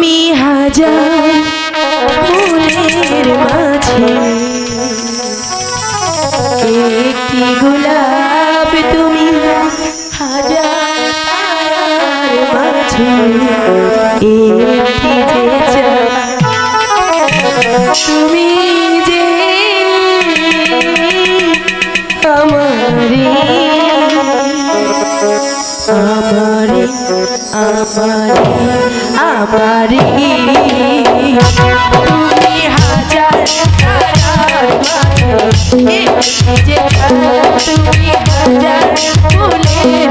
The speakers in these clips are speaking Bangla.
তুমি হাজার ফুলের মাঝে একটি গোলাপ তুমি হাজার মাঝে একটি। তুমি আমারি আমারি তুমি হাজার তুমি হাজার ফুলের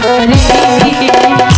রে